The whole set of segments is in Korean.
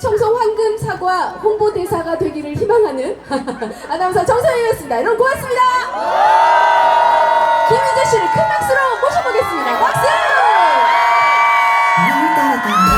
청송 황금 사과 홍보 대사가 되기를 희망하는 아나운서 정서영이었습니다. 여러분 고맙습니다. 김희재 씨를 큰 박수로 모셔보겠습니다. 박수! 착한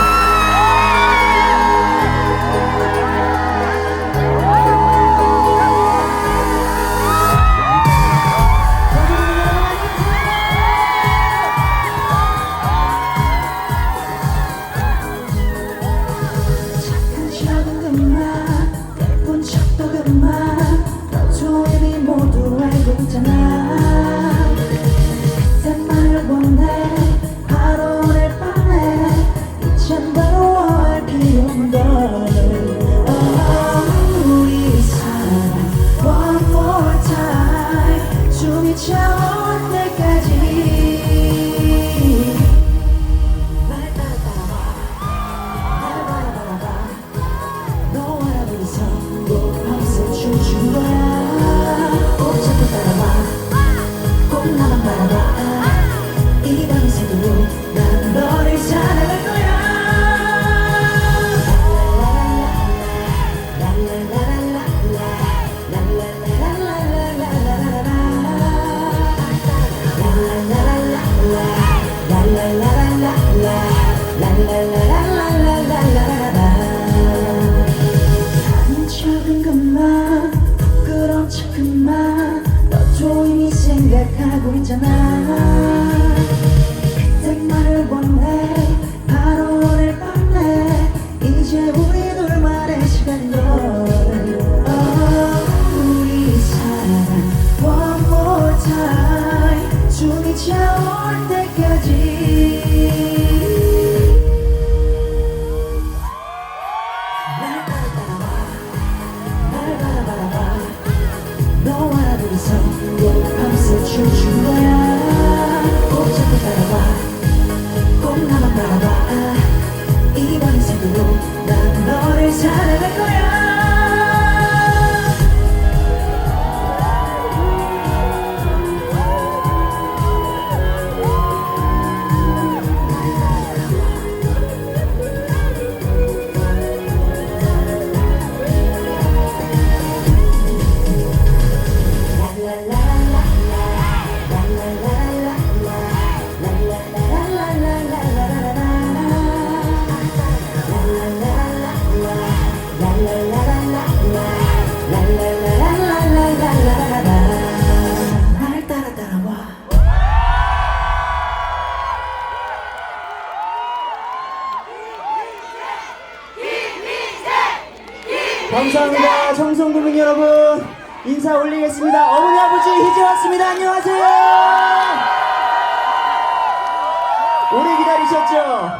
기다리셨죠?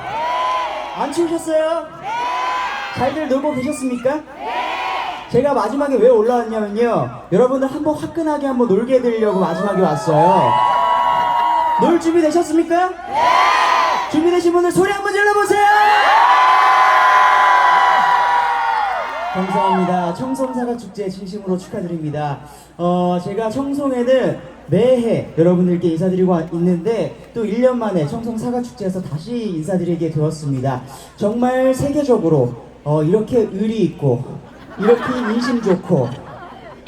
안 추우셨어요? 잘들 놀고 계셨습니까? 제가 마지막에 왜 올라왔냐면요. 여러분들 한번 화끈하게 한번 놀게 해드리려고 마지막에 왔어요. 놀 준비 되셨습니까? 준비되신 분들 소리 한번 질러보세요! 감사합니다. 청송사과 축제 진심으로 축하드립니다. 어, 제가 청송에는 매해 여러분들께 인사드리고 와- 있는데 또 1년 만에 청송 사과 축제에서 다시 인사드리게 되었습니다. 정말 세계적으로 어, 이렇게 의리 있고 이렇게 인심 좋고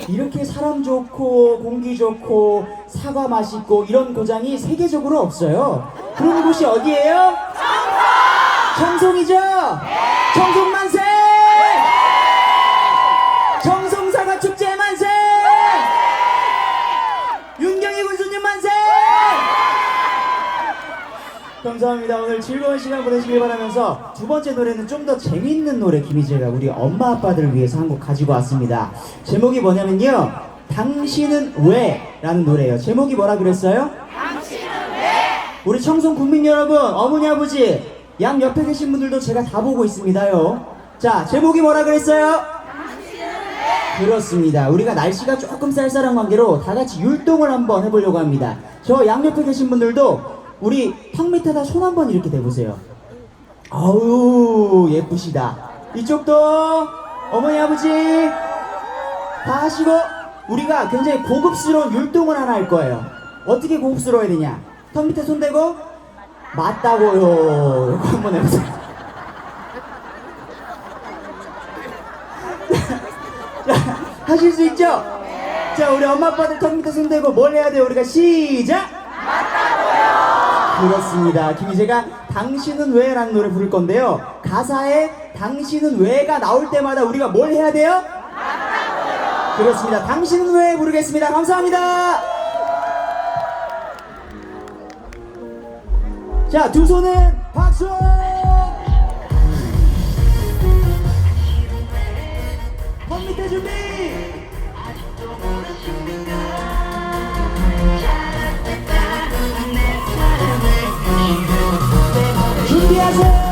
이렇게 사람 좋고 공기 좋고 사과 맛있고 이런 고장이 세계적으로 없어요. 그런 곳이 어디예요? 청송! 청송이죠? 청송 감사합니다. 오늘 즐거운 시간 보내시길 바라면서 두 번째 노래는 좀 더 재밌는 노래 김희재가 우리 엄마 아빠들을 위해서 한 곡 가지고 왔습니다. 제목이 뭐냐면요. 당신은 왜? 라는 노래예요. 제목이 뭐라 그랬어요? 당신은 왜? 우리 청송 국민 여러분, 어머니 아버지, 양 옆에 계신 분들도 제가 다 보고 있습니다요. 자, 제목이 뭐라 그랬어요? 그렇습니다. 우리가 날씨가 조금 쌀쌀한 관계로 다 같이 율동을 한번 해보려고 합니다. 저 양옆에 계신 분들도 우리 턱 밑에다 손 한번 이렇게 대보세요. 아우 예쁘시다. 이쪽도 어머니 아버지 다 하시고 우리가 굉장히 고급스러운 율동을 하나 할 거예요. 어떻게 고급스러워야 되냐? 턱 밑에 손 대고 맞다고요. 이거 한번 해보세요. 하실 수 있죠? 자 우리 엄마 아빠들 턱 밑에 손 대고 뭘 해야 돼요? 우리가 시작. 그렇습니다. 김희재가 당신은 왜? 라는 노래 부를 건데요. 가사에 당신은 왜가 나올 때마다 우리가 뭘 해야 돼요? 그렇습니다. 당신은 왜? 부르겠습니다. 감사합니다. 자, 두 손은 박수! 턱 밑에 준비! 준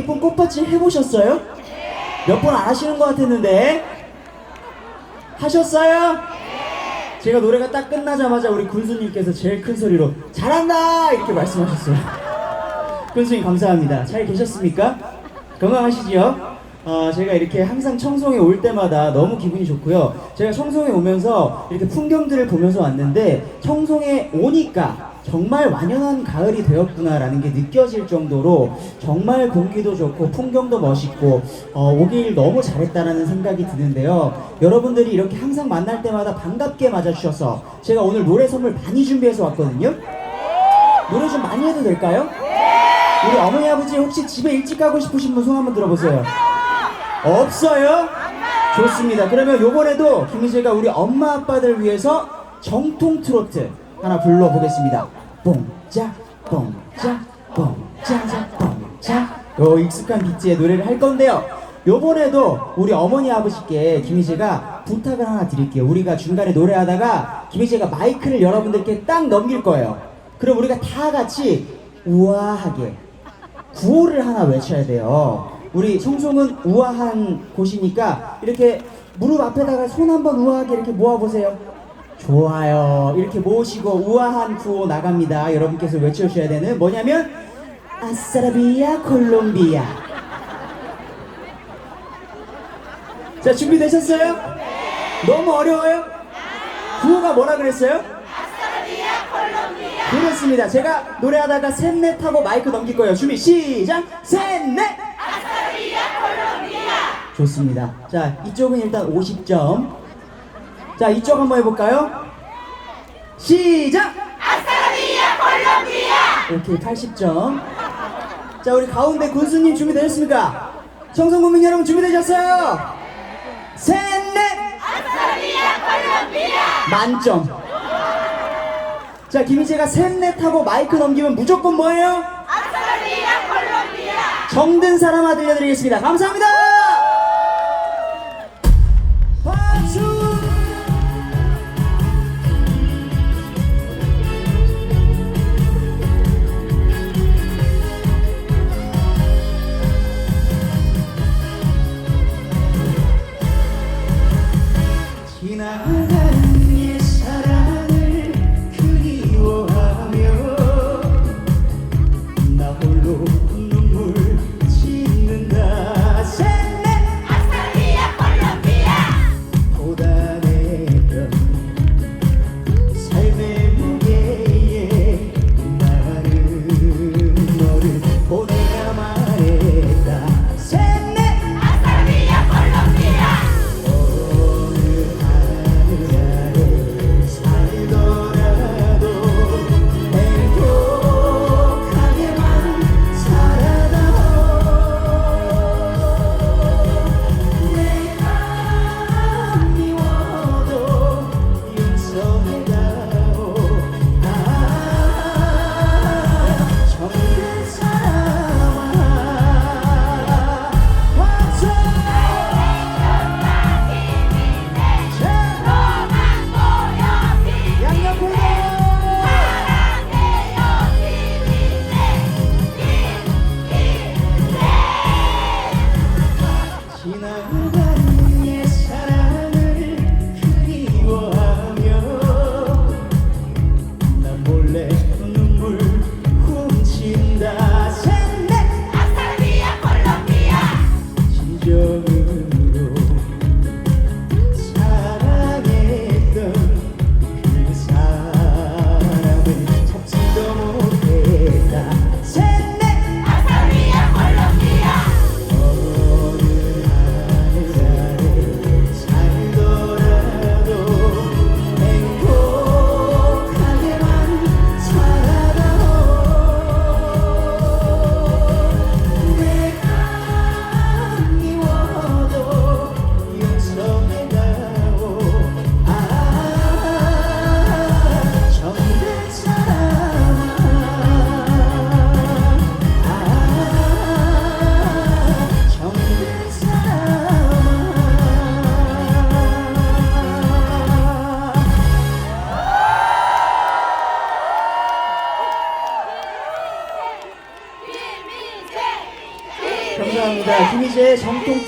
예쁜 꽃받침 해보셨어요? 몇 번 안 하시는 것 같았는데 하셨어요? 제가 노래가 딱 끝나자마자 우리 군수님께서 제일 큰 소리로 잘한다 이렇게 말씀하셨어요 군수님 감사합니다 잘 계셨습니까? 건강하시지요? 어, 제가 이렇게 항상 청송에 올 때마다 너무 기분이 좋고요 제가 청송에 오면서 이렇게 풍경들을 보면서 왔는데 청송에 오니까 정말 완연한 가을이 되었구나라는 게 느껴질 정도로 정말 공기도 좋고 풍경도 멋있고 어, 오길 너무 잘했다라는 생각이 드는데요. 여러분들이 이렇게 항상 만날 때마다 반갑게 맞아주셔서 제가 오늘 노래 선물 많이 준비해서 왔거든요. 노래 좀 많이 해도 될까요? 우리 어머니 아버지 혹시 집에 일찍 가고 싶으신 분 손 한번 들어보세요. 없어요? 좋습니다. 그러면 요번에도 김희재가 우리 엄마 아빠들 위해서 정통 트로트 하나 불러보겠습니다. 뽕짝 뽕짝 뽕짜자 뽕짝 요 익숙한 비트의 노래를 할 건데요. 요번에도 우리 어머니 아버지께 김희재가 부탁을 하나 드릴게요. 우리가 중간에 노래하다가 김희재가 마이크를 여러분들께 딱 넘길 거예요. 그럼 우리가 다 같이 우아하게 구호를 하나 외쳐야 돼요. 우리 청송은 우아한 곳이니까 이렇게 무릎 앞에다가 손 한번 우아하게 이렇게 모아보세요. 좋아요. 이렇게 모으시고 우아한 구호 나갑니다. 여러분께서 외쳐주셔야 되는 뭐냐면 아싸라비아 콜롬비아. 자 준비되셨어요? 너무 어려워요? 구호가 뭐라 그랬어요? 그렇습니다. 제가 노래하다가 셋넷 하고 마이크 넘길 거예요. 준비 시작. 셋넷. 좋습니다. 자 이쪽은 일단 50점. 자 이쪽 한번 해볼까요? 시작. 아싸라비아 콜롬비아. 오케이 80점. 자 우리 가운데 군수님 준비되셨습니까? 청성국민 여러분 준비되셨어요? 셋, 넷! 만점. 자, 김희재가 셋, 넷 하고 마이크 넘기면 무조건 뭐예요? 정든 사람아 들려드리겠습니다. 감사합니다!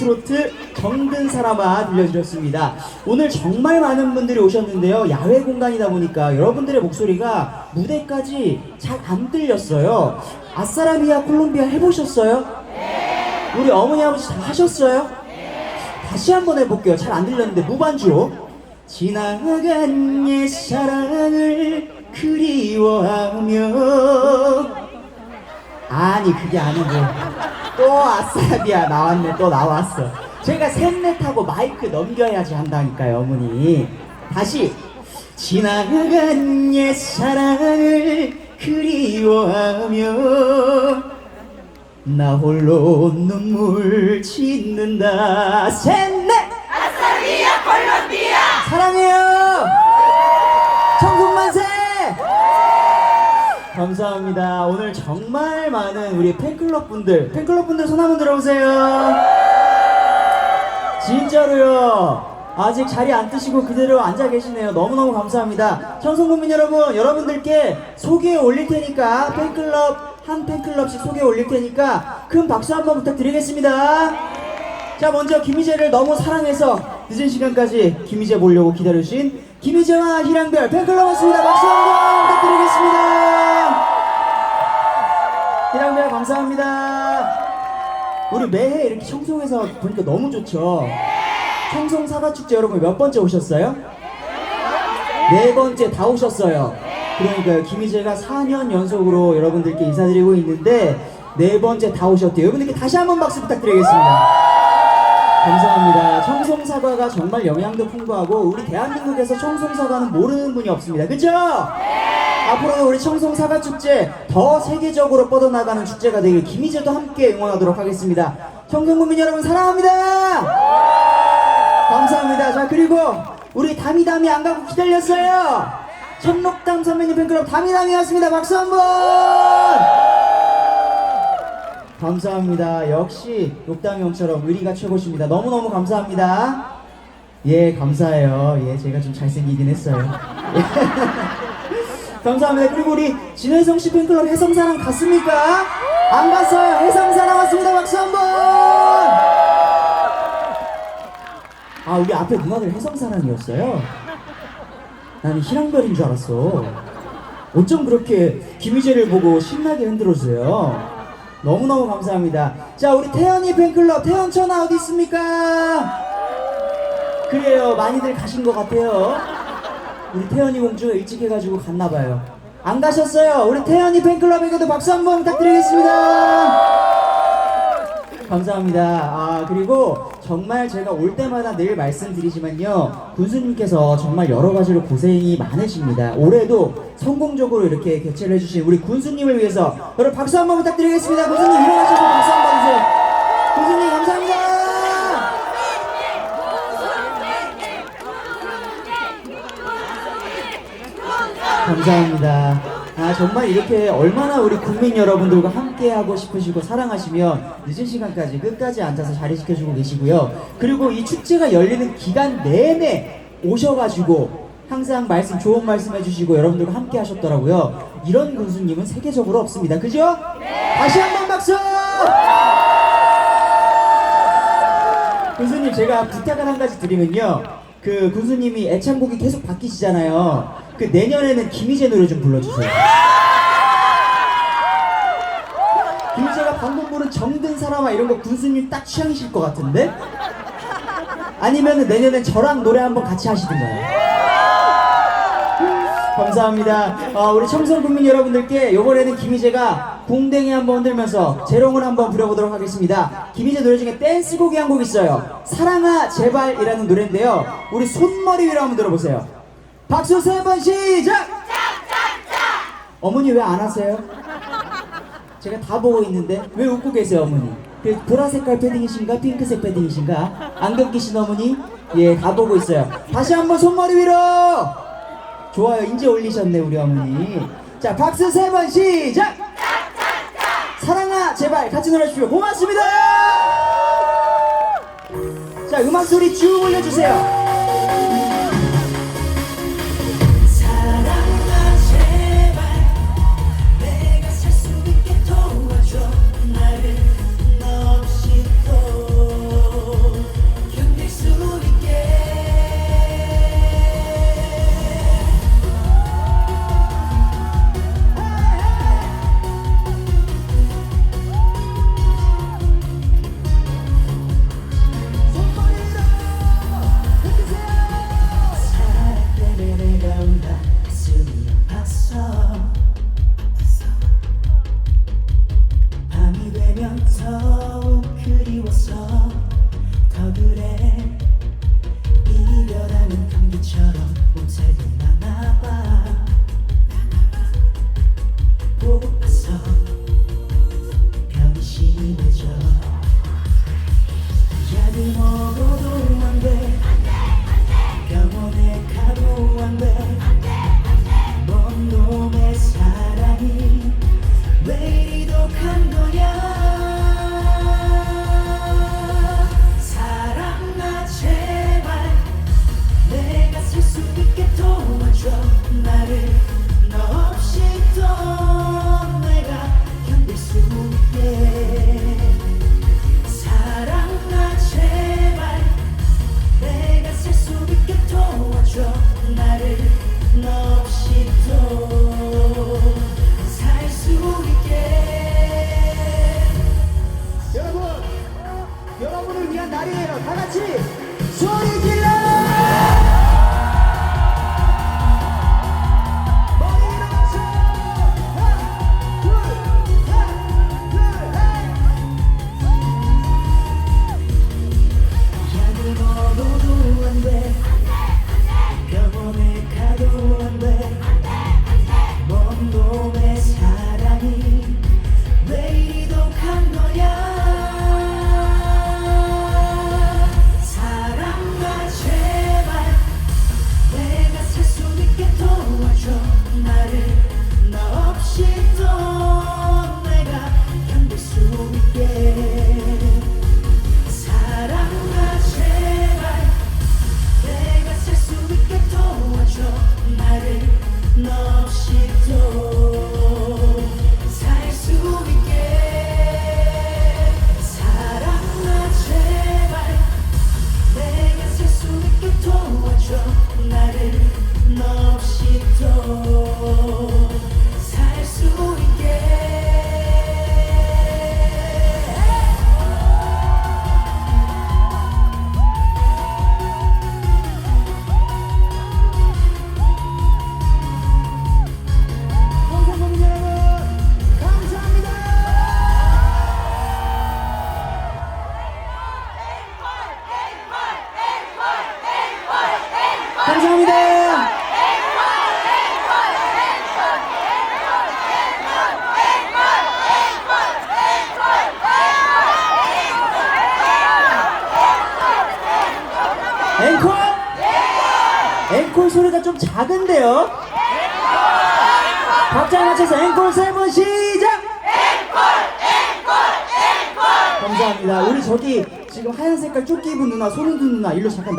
트로트 정든 사람아 들려드렸습니다. 오늘 정말 많은 분들이 오셨는데요. 야외 공간이다 보니까 여러분들의 목소리가 무대까지 잘 안 들렸어요. 아싸라비아 콜롬비아 해보셨어요? 우리 어머니 아버지 다 하셨어요? 다시 한번 해볼게요. 잘 안 들렸는데 무반주로. 지나간 옛 사랑을 그리워하며 아니 그게 아니고. 또 아싸비아 나왔네. 또 나왔어. 제가 셋넷 하고 마이크 넘겨야지 한다니까요 어머니. 다시. 지나간 옛 사랑을 그리워하며 나 홀로 눈물 짓는다. 셋 감사합니다. 오늘 정말 많은 우리 팬클럽 분들, 팬클럽 분들 손 한번 들어보세요. 진짜로요. 아직 자리 안 뜨시고 그대로 앉아 계시네요. 너무너무 감사합니다. 청송국민 여러분, 여러분들께 소개해 올릴 테니까 팬클럽, 한 팬클럽씩 소개해 올릴 테니까 큰 박수 한번 부탁드리겠습니다. 자, 먼저 김희재를 너무 사랑해서 늦은 시간까지 김희재 보려고 기다려주신 김희재와 희랑별 팬클럽 왔습니다. 박수 한번 부탁드리겠습니다. 희랑별 감사합니다. 우리 매해 이렇게 청송에서 보니까 너무 좋죠. 청송 사과 축제 여러분 몇 번째 오셨어요? 네 번째 다 오셨어요. 그러니까요. 김희재가 4년 연속으로 여러분들께 인사드리고 있는데 네 번째 다 오셨대요. 여러분들께 다시 한번 박수 부탁드리겠습니다. 감사합니다. 청송 사과가 정말 영양도 풍부하고 우리 대한민국에서 청송 사과는 모르는 분이 없습니다. 그죠? 앞으로도 우리 청송 사과 축제 더 세계적으로 뻗어나가는 축제가 되길 김희재도 함께 응원하도록 하겠습니다. 청송 국민 여러분 사랑합니다. 감사합니다. 자, 그리고 우리 다미다미 안 가고 기다렸어요. 천록담 선배님 팬클럽 다미다미 왔습니다. 박수 한 번! 감사합니다. 역시 녹담이 형처럼 의리가 최고십니다. 너무너무 감사합니다. 예, 감사해요. 예, 제가 좀 잘생기긴 했어요. 예. 감사합니다. 그리고 우리 진혜성 씨 팬클럽 해성사랑 갔습니까? 안 갔어요. 해성사랑 왔습니다. 박수 한 번! 아, 우리 앞에 누나들 해성사랑이었어요? 나는 희랑별인 줄 알았어. 어쩜 그렇게 김희재를 보고 신나게 흔들어주세요. 너무너무 감사합니다. 자, 우리 태연이 팬클럽, 태연천아 어디 있습니까? 그래요, 많이들 가신 것 같아요. 우리 태연이 공주 일찍 해가지고 갔나 봐요. 안 가셨어요. 우리 태연이 팬클럽에게도 박수 한 번 부탁드리겠습니다. 감사합니다. 아, 그리고 정말 제가 올 때마다 늘 말씀드리지만요. 군수님께서 정말 여러 가지로 고생이 많으십니다. 올해도 성공적으로 이렇게 개최를 해주신 우리 군수님을 위해서 여러분 박수 한 번 부탁드리겠습니다. 군수님 일어나셔서 박수 한 번 주세요. 군수님 감사합니다. 감사합니다. 아 정말 이렇게 얼마나 우리 국민 여러분들과 함께 하고 싶으시고 사랑하시면 늦은 시간까지 끝까지 앉아서 자리 지켜주고 계시고요. 그리고 이 축제가 열리는 기간 내내 오셔가지고 항상 말씀 좋은 말씀 해주시고 여러분들과 함께 하셨더라고요. 이런 군수님은 세계적으로 없습니다. 그죠? 다시 한 번 박수! 군수님 제가 부탁을 한 가지 드리면요. 그 군수님이 애창곡이 계속 바뀌시잖아요. 그 내년에는 김희재 노래 좀 불러주세요. 김희재가 방금 부른 정든 사람아 이런 거 군수님 딱 취향이실 것 같은데? 아니면 내년엔 저랑 노래 한번 같이 하시든가요? 감사합니다. 어, 우리 청성 국민 여러분들께 이번에는 김희재가 궁뎅이 한번 흔들면서 재롱을 한번 부려보도록 하겠습니다. 김희재 노래 중에 댄스곡이 한 곡 있어요. 사랑아 제발이라는 노래인데요. 우리 손머리 위로 한번 들어보세요. 박수 세 번 시작! 어머니 왜 안 하세요? 제가 다 보고 있는데 왜 웃고 계세요 어머니? 그 보라색깔 패딩이신가 핑크색 패딩이신가? 안경 끼신 어머니? 예 다 보고 있어요. 다시 한번 손머리 위로! 좋아요. 이제 올리셨네, 우리 어머니. 자, 박수 세 번 시작! 사랑아, 제발 같이 놀아주십시오. 고맙습니다! 자, 음악 소리 쭉 올려주세요.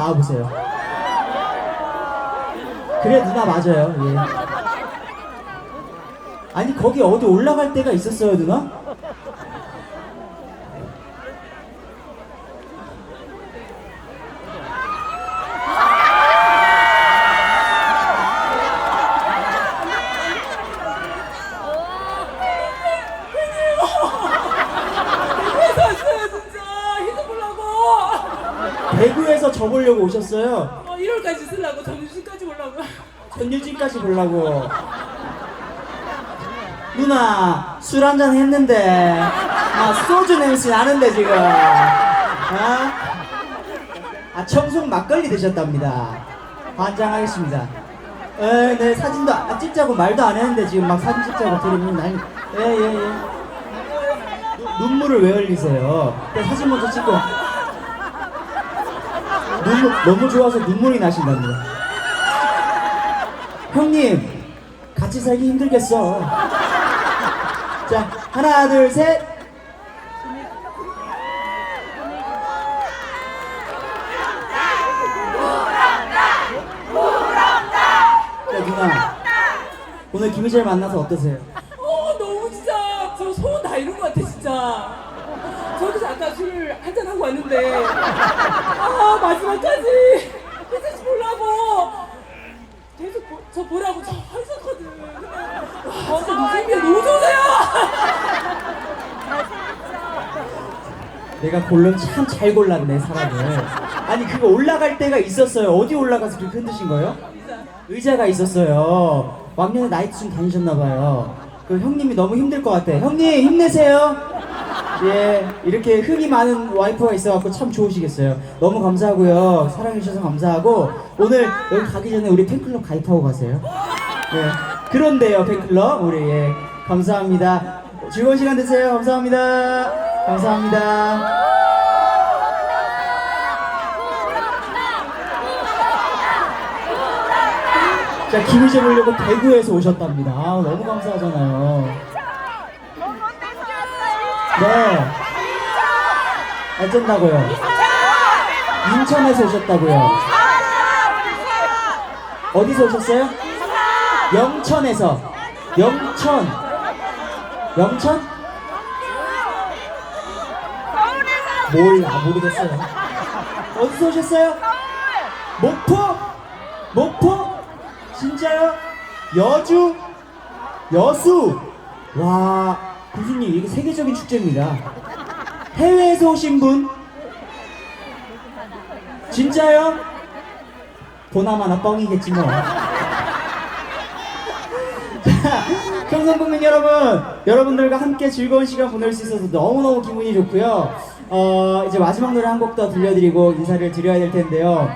나와보세요. 그래 누나 맞아요. 예. 아니 거기 어디 올라갈 데가 있었어요 누나? 했어요 진짜 히트 보려고 대구에서 저 오셨어요. 어, 1월까지 쓰려고 점심까지 보려고 전유진까지 보려고. 누나 술 한 잔 했는데 아 소주 냄새 나는데 지금. 아, 아 청송 막걸리 드셨답니다. 환장하겠습니다. 에, 네 사진도 아, 찍자고 말도 안 했는데 지금 막 사진 찍자고 들으면 아니, 예예 예. 누- 눈물을 왜 흘리세요? 일단 사진 먼저 찍고. 눈물 너무 좋아서 눈물이 나신답니다. 형님 같이 살기 힘들겠어. 자 하나 둘 셋. 자 누나 오늘 김희재를 만나서 어떠세요? 어 너무 진짜 저 소원 다 이룬 것 같아 진짜 저기서 아까 술 한잔 하고 왔는데 아 마지막까지 끝까지 보려고 계속 보, 저 보라고 저 했었거든 와 진짜 누님이 너무 좋으세요 내가 골른 참 잘 골랐네 사람을. 아니 그거 올라갈 때가 있었어요. 어디 올라가서 그렇게 흔드신 거예요? 의자가 있었어요. 왕년에 나이트 좀 다니셨나 봐요. 그 형님이 너무 힘들 것 같아. 형님 힘내세요. 예, 이렇게 흥이 많은 와이프가 있어갖고 참 좋으시겠어요. 너무 감사하고요. 사랑해주셔서 감사하고 오늘 여기 가기 전에 우리 팬클럽 가입하고 가세요. 예, 그런데요 팬클럽 우리 예 감사합니다. 즐거운 시간 되세요. 감사합니다. 감사합니다. 자, 김희재 보려고 대구에서 오셨답니다. 아, 너무 감사하잖아요. 네. 어쩐다고요? 인천에서 오셨다고요? 어디서 오셨어요? 영천에서. 영천. 영천? 몰라, 모르겠어요. 어디서 오셨어요? 목포? 목포? 진짜요? 여주? 여수? 와, 교수님, 이게 세계적인 축제입니다. 해외에서 오신 분? 진짜요? 보나마나 뻥이겠지 뭐. 자, 청성국민 여러분, 여러분들과 함께 즐거운 시간 보낼 수 있어서 너무너무 기분이 좋고요. 어, 이제 마지막 노래 한 곡 더 들려드리고 인사를 드려야 될 텐데요.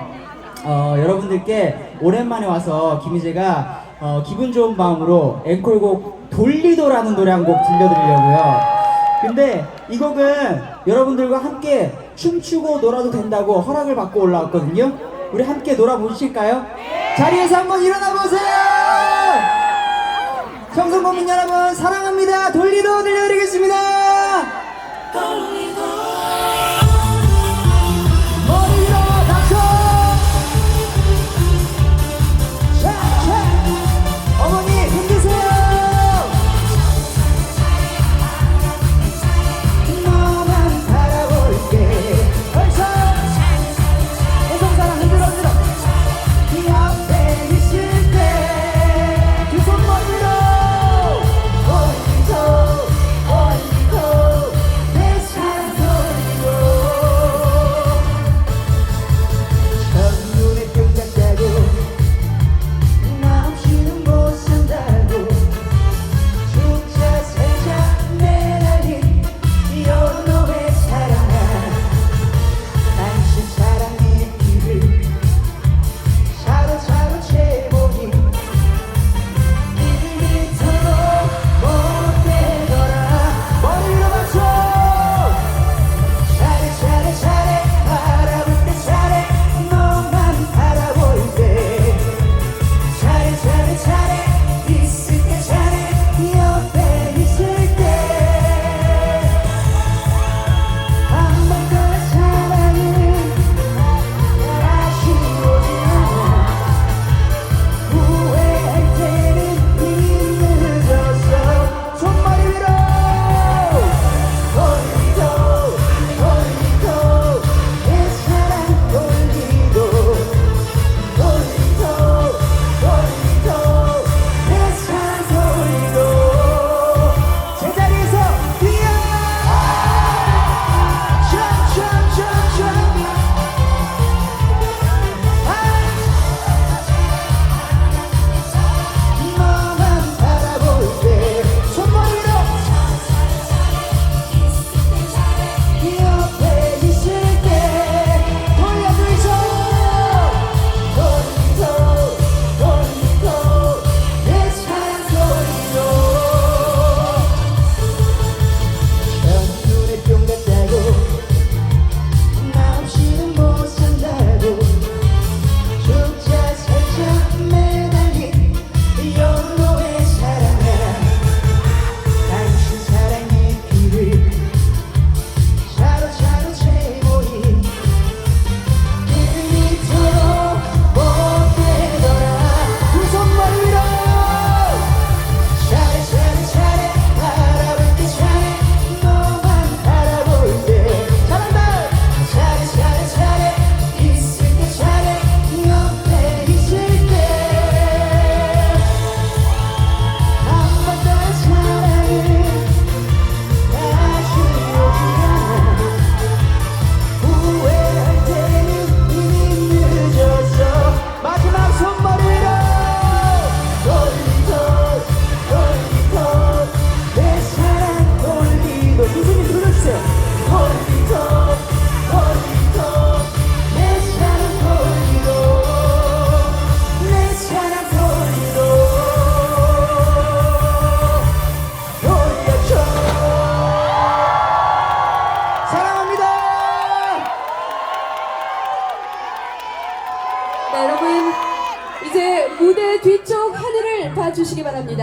어, 여러분들께 오랜만에 와서 김희재가 어, 기분 좋은 마음으로 앵콜곡 돌리도라는 노래 한 곡 들려드리려고요. 근데 이 곡은 여러분들과 함께 춤추고 놀아도 된다고 허락을 받고 올라왔거든요. 우리 함께 놀아보실까요? 자리에서 한번 일어나 보세요! 청성국민 여러분 사랑합니다. 돌리도 들려드리겠습니다. 머리